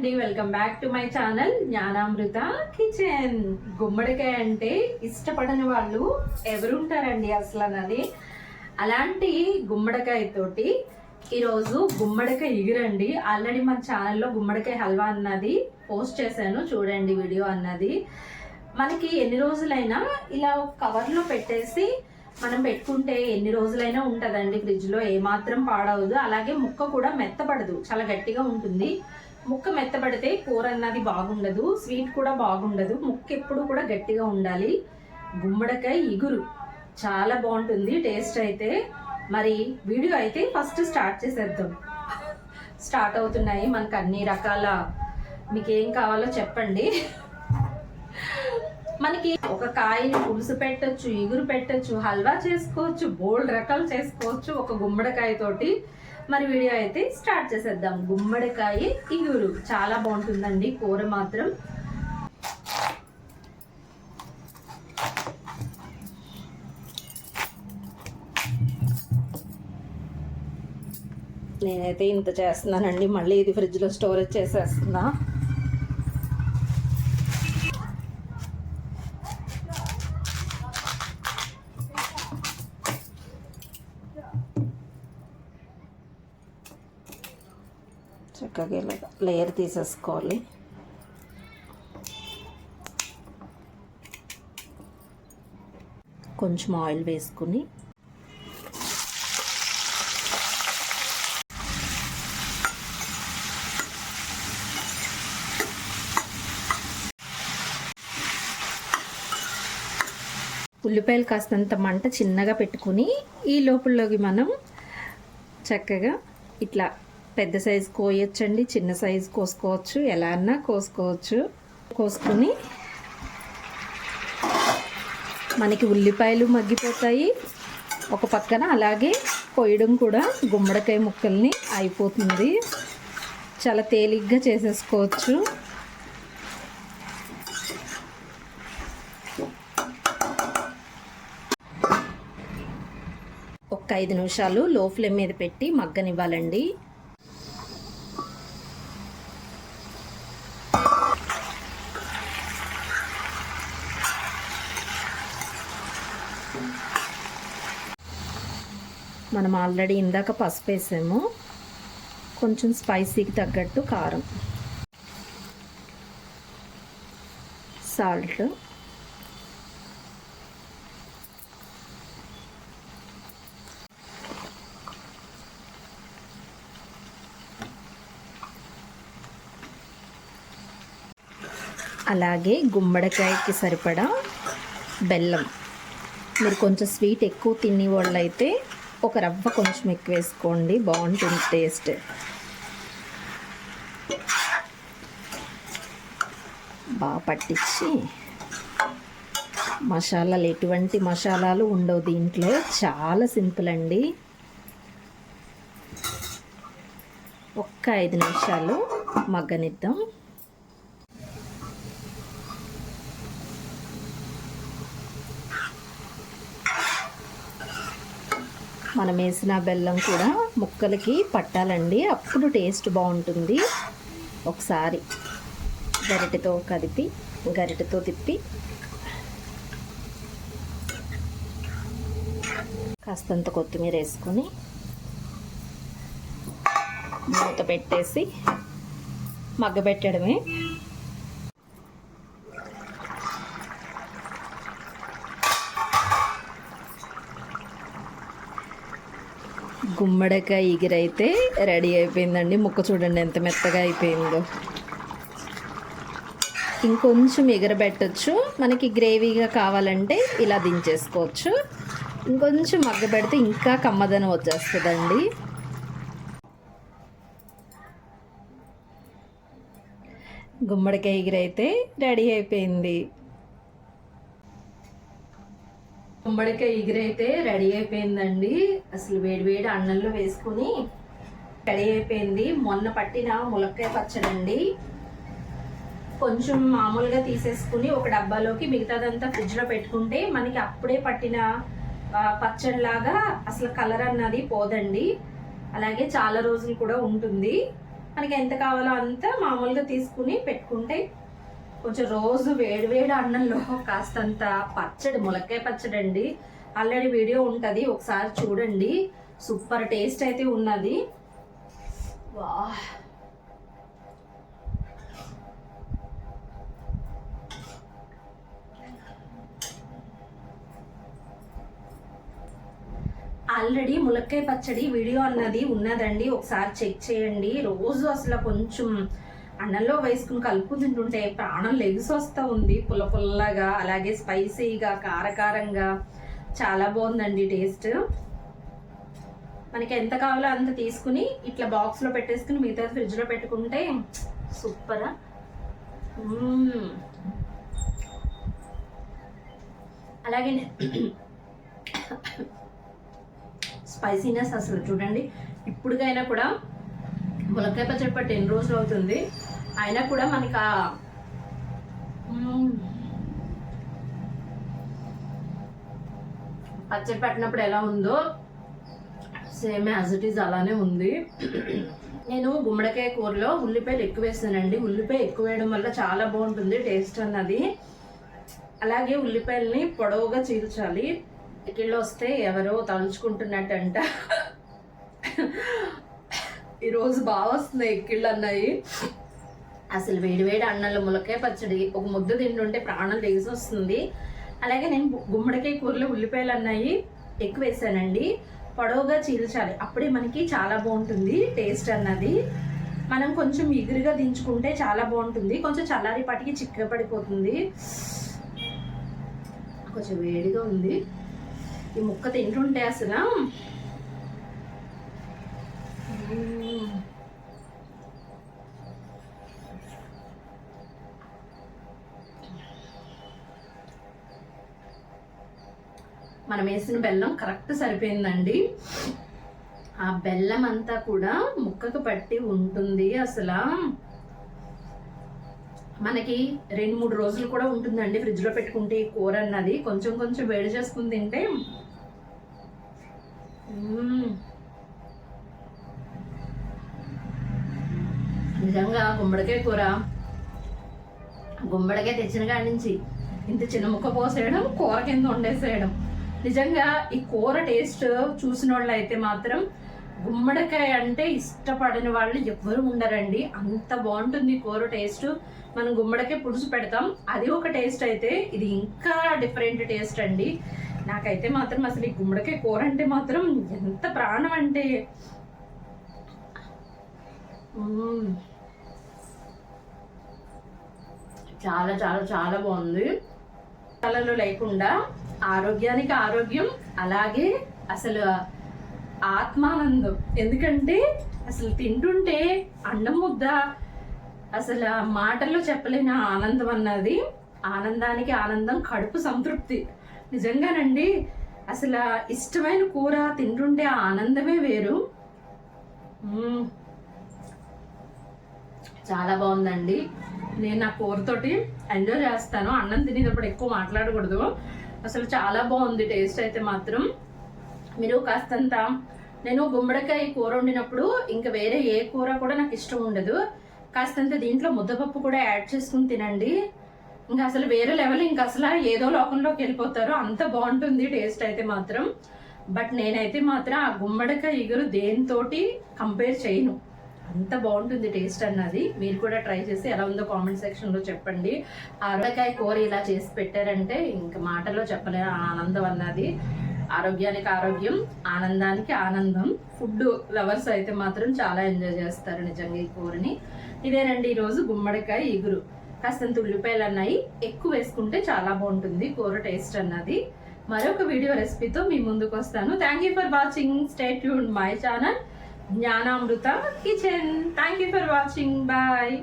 అండి welcome back to my channel Gnanamrutha kitchen గుమ్మడికాయ అంటే ఇష్టపడని వాళ్ళు ఎవరుంటారండి అసలు అన్నది అలాంటి గుమ్మడికాయతోటి ఈరోజు గుమ్మడికాయ ఎగిరండి. ఆల్రెడీ మన ఛానల్లో గుమ్మడికాయ హల్వా అన్నది పోస్ట్ చేశాను చూడండి వీడియో అన్నది. మనకి ఎన్ని రోజులైనా ఇలా కవర్లో పెట్టేసి మనం పెట్టుకుంటే ఎన్ని రోజులైనా ఉంటుందండి ఫ్రిడ్జ్లో ఏమాత్రం పాడవదు. అలాగే ముక్క కూడా మెత్తపడదు చాలా గట్టిగా ఉంటుంది. ముక్క మెత్తబడితే కూర అన్నది బాగుండదు స్వీట్ కూడా బాగుండదు ముక్క ఎప్పుడు కూడా గట్టిగా ఉండాలి. గుమ్మడికాయ ఇగురు చాలా బాగుంటుంది టేస్ట్ అయితే. మరి వీడియో అయితే ఫస్ట్ స్టార్ట్ చేసేద్దాం. స్టార్ట్ అవుతున్నాయి మనకు అన్ని రకాల మీకు ఏం కావాలో చెప్పండి. మనకి ఒక కాయని పులుసు పెట్టొచ్చు ఇగురు పెట్టొచ్చు హల్వా చేసుకోవచ్చు బోల్డ్ రకాలు చేసుకోవచ్చు ఒక గుమ్మడికాయ తోటి. మరి వీడియో అయితే స్టార్ట్ చేసేద్దాం. గుమ్మడికాయ ఇగురు చాలా బాగుంటుందండి కూర మాత్రం. నేనైతే ఇంత చేస్తున్నానండి. మళ్ళీ ఇది ఫ్రిడ్జ్లో స్టోరేజ్ చేసేస్తున్నా. చక్కగా ఇలా లేయర్ తీసేసుకోవాలి. కొంచెం ఆయిల్ వేసుకుని ఉల్లిపాయలు కాస్తంత మంట చిన్నగా పెట్టుకుని ఈ లోపలలోకి మనం చక్కగా ఇట్లా పెద్ద సైజు కోయొచ్చండి చిన్న సైజు కోసుకోవచ్చు ఎలా అన్నా కోసుకోవచ్చు. కోసుకొని మనకి ఉల్లిపాయలు మగ్గిపోతాయి. ఒక పక్కన అలాగే కొయ్యడం కూడా గుమ్మడికాయ ముక్కల్ని అయిపోతుంది. చాలా తేలిగ్గా చేసేసుకోవచ్చు. ఒక ఐదు నిమిషాలు లో ఫ్లేమ్ మీద పెట్టి మగ్గనివ్వాలండి. మనం ఆల్రెడీ ఇందాక పసుపు వేసాము. కొంచెం స్పైసీకి తగ్గట్టు కారం. సాల్ట్. అలాగే గుమ్మడికాయకి సరిపడా బెల్లం. మీరు కొంచెం స్వీట్ ఎక్కువ తినే వాళ్ళు అయితే ఒక రవ్వ కొంచెం ఎక్కువ వేసుకోండి. బాగుంటుంది టేస్ట్. బాగా పట్టించి మసాలాలు ఎటువంటి మసాలాలు ఉండవు దీంట్లో. చాలా సింపుల్ అండి. ఒక్క ఐదు నిమిషాలు మగ్గనిద్దాం. మనం వేసిన బెల్లం కూడా ముక్కలకి పట్టాలండి. అప్పుడు టేస్ట్ బాగుంటుంది. ఒకసారి గరిటెతో కదిపి గరిటెతో తిప్పి కాస్తంత కొత్తిమీర వేసుకొని మూత పెట్టేసి మగ్గబెట్టడమే. గుమ్మడికాయ ఎగిరైతే రెడీ అయిపోయిందండి. ముక్క చూడండి ఎంత మెత్తగా అయిపోయిందో. ఇంకొంచెం ఎగరబెట్టచ్చు. మనకి గ్రేవీగా కావాలంటే ఇలా దించేసుకోవచ్చు. ఇంకొంచెం మగ్గబెడితే ఇంకా కమ్మదనం వచ్చేస్తుందండి. గుమ్మడికాయ ఎగిరైతే రెడీ అయిపోయింది. గుమ్మడికాయ ఎగిరైతే రెడీ అయిపోయిందండి. అసలు వేడి వేడి అన్నంలో వేసుకుని రెడీ అయిపోయింది. మొన్న పట్టిన ములక్కాయ పచ్చడండి. కొంచెం మామూలుగా తీసేసుకుని ఒక డబ్బాలోకి మిగతాదంతా ఫ్రిడ్జ్లో పెట్టుకుంటే మనకి అప్పుడే పట్టిన పచ్చడిలాగా అసలు కలర్ అన్నది పోదండి. అలాగే చాలా రోజులు కూడా ఉంటుంది. మనకి ఎంత కావాలో అంత మామూలుగా తీసుకుని పెట్టుకుంటే కొంచెం రోజు వేడి వేడి అన్నంలో కాస్తంత పచ్చడి ములక్కాయ పచ్చడి అండి. ఆల్రెడీ వీడియో ఉంటుంది ఒకసారి చూడండి. సూపర్ టేస్ట్ అయితే ఉన్నది. వా. ఆల్రెడీ ములక్కాయ పచ్చడి వీడియో అన్నది ఉన్నదండి. ఒకసారి చెక్ చేయండి. రోజు అసలు కొంచెం అన్నంలో వేసుకుని కలుపు తింటుంటే ప్రాణం లెగ్స్ వస్తూ ఉంది పుల్ల పుల్లగా అలాగే స్పైసీగా కారకారంగా. చాలా బాగుందండి టేస్ట్. మనకి ఎంత కావాలో అంత తీసుకుని ఇట్లా బాక్స్లో పెట్టేసుకుని మిగతా ఫ్రిడ్జ్లో పెట్టుకుంటే సూపరా. అలాగే స్పైసీనెస్ అసలు చూడండి. ఇప్పుడుకైనా కూడా ములక్కాయ పచ్చడి పట్టి ఎన్ని రోజులు అవుతుంది? అయినా కూడా మనకి ఆ. పచ్చడి పెట్టినప్పుడు ఎలా ఉందో సేమ్ యాజ్ ఇట్ ఈజ్ అలానే ఉంది. నేను గుమ్మడికాయ కూరలో ఉల్లిపాయలు ఎక్కువ వేస్తానండి. ఉల్లిపాయ ఎక్కువ వేయడం వల్ల చాలా బాగుంటుంది టేస్ట్ అన్నది. అలాగే ఉల్లిపాయల్ని పొడవుగా చీల్చాలి. ఇకిళ్ళు వస్తే ఎవరో తలుచుకుంటున్నట్టంట. ఈరోజు బాగా వస్తున్నాయి ఎక్కిళ్ళు అన్నాయి. అసలు వేడి వేడి అన్నంలో ములకాయ పచ్చడి ఒక ముద్ద తింటుంటే ప్రాణం లేచి వస్తుంది. అలాగే నేను గుమ్మడికాయ కూరలో ఉల్లిపాయలు అన్నాయి ఎక్కువ వేసానండి. పొడవుగా చీల్చాలి. అప్పుడే మనకి చాలా బాగుంటుంది టేస్ట్ అన్నది. మనం కొంచెం ఎగురుగా దించుకుంటే చాలా బాగుంటుంది. కొంచెం చల్లారి పాటికి చిక్క పడిపోతుంది. కొంచెం వేడిగా ఉంది. ఈ ముక్క తింటుంటే అసలు మనం వేసిన బెల్లం కరెక్ట్ సరిపోయిందండి. ఆ బెల్లం అంతా కూడా ముక్కకు పట్టి ఉంటుంది అసలు. మనకి రెండు మూడు రోజులు కూడా ఉంటుందండి ఫ్రిడ్జ్లో పెట్టుకుంటే ఈ కూర అన్నది. కొంచెం కొంచెం వేడి చేసుకుని తింటే నిజంగా గుమ్మడికాయ కూర. గుమ్మడికాయ తెచ్చిన కాడి నుంచి ఇంత చిన్న ముక్క పోసేయడం కూర కింద వండేసేయడం. నిజంగా ఈ కూర టేస్ట్ చూసిన వాళ్ళు అయితే మాత్రం గుమ్మడికాయ అంటే ఇష్టపడని వాళ్ళు ఎవ్వరు ఉండరండి. అంత బాగుంటుంది ఈ కూర టేస్ట్. మనం గుమ్మడికాయ పులుసు పెడతాం. అది ఒక టేస్ట్ అయితే ఇది ఇంకా డిఫరెంట్ టేస్ట్ అండి. నాకైతే మాత్రం అసలు ఈ గుమ్మడికాయ కూర అంటే మాత్రం ఎంత ప్రాణం అంటే. చాలా చాలా చాలా బాగుంది. కళలు లేకుండా ఆరోగ్యానికి ఆరోగ్యం అలాగే అసలు ఆత్మానందం. ఎందుకంటే అసలు తింటుంటే అన్నం ముద్ద అసలు మాటల్లో చెప్పలేని ఆనందం అన్నది ఆనందానికి ఆనందం కడుపు సంతృప్తి. నిజంగానండి అసలు ఇష్టమైన కూర తింటుంటే ఆనందమే వేరు. చాలా బాగుందండి. నేను నా కూరతోటి ఎంజాయ్ చేస్తాను. అన్నం తినేటప్పుడు ఎక్కువ మాట్లాడకూడదు. అసలు చాలా బాగుంది టేస్ట్ అయితే మాత్రం. మీరు కాస్తంత నేను గుమ్మడికాయ కూర వండినప్పుడు ఇంకా వేరే ఏ కూర కూడా నాకు ఇష్టం ఉండదు. కాస్తంత దీంట్లో ముద్దపప్పు కూడా యాడ్ చేసుకుని తినండి. ఇంకా అసలు వేరే లెవెల్ ఇంకా అసలు ఏదో లోకంలోకి వెళ్ళిపోతారు. అంత బాగుంటుంది టేస్ట్ అయితే మాత్రం. బట్ నేనైతే మాత్రం ఆ గుమ్మడికాయ ఇగురు దేనితోటి కంపేర్ చేయను. అంత బాగుంటుంది టేస్ట్ అన్నది. మీరు కూడా ట్రై చేసి ఎలా ఉందో కామెంట్ సెక్షన్లో చెప్పండి. అరకాయ కూర ఇలా చేసి పెట్టారంటే ఇంక మాటలో చెప్పలే. ఆనందం అన్నది. ఆరోగ్యానికి ఆరోగ్యం ఆనందానికి ఆనందం. ఫుడ్ లవర్స్ అయితే మాత్రం చాలా ఎంజాయ్ చేస్తారు నిజంగా ఈ కూరని. ఇదేనండి ఈరోజు గుమ్మడికాయ ఇగురు. కాస్తంత ఉల్లిపాయలు అన్నాయి. ఎక్కువ వేసుకుంటే చాలా బాగుంటుంది కూర టేస్ట్ అన్నది. మరొక వీడియో రెసిపీతో మీ ముందుకు వస్తాను. Thank you for watching stay tune my channel Jnanamrutha kitchen. Thank you for watching bye